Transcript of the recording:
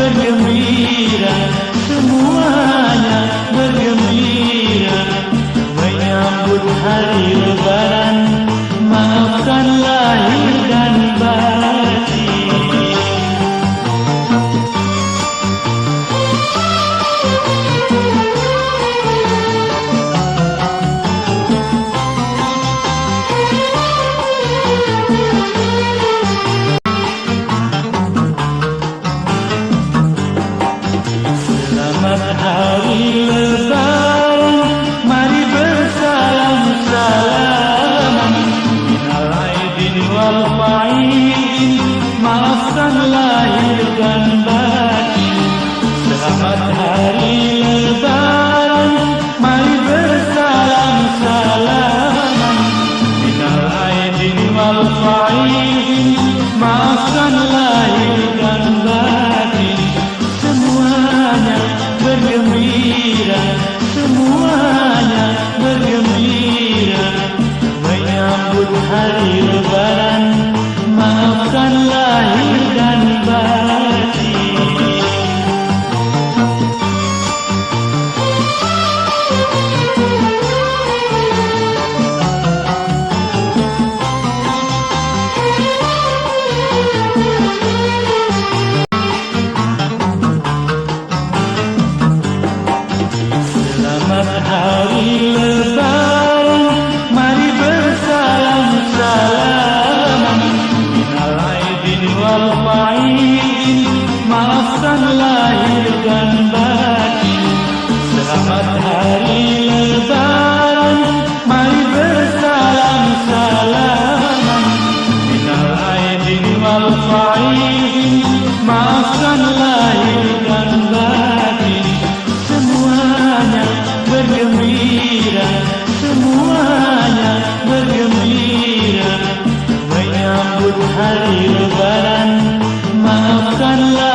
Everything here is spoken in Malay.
bergembira Semuanya bergembira. Menyambut hari lebaran faidin Maafkan lahir dan batin. Selamat hari lebaran Mari bersalam salaman. Minal aidin wal faidin Maafkan lahir dan batin. Semuanya bergembira Semuanya bergembira. Menyambut hari lebaran hari Lebaran, mari bersalam salam alai bin wal faizin maafkan lahir dan batin. Selamat hari Oh, semuanya bergembira menyambut hari lebaran. Maafkanlah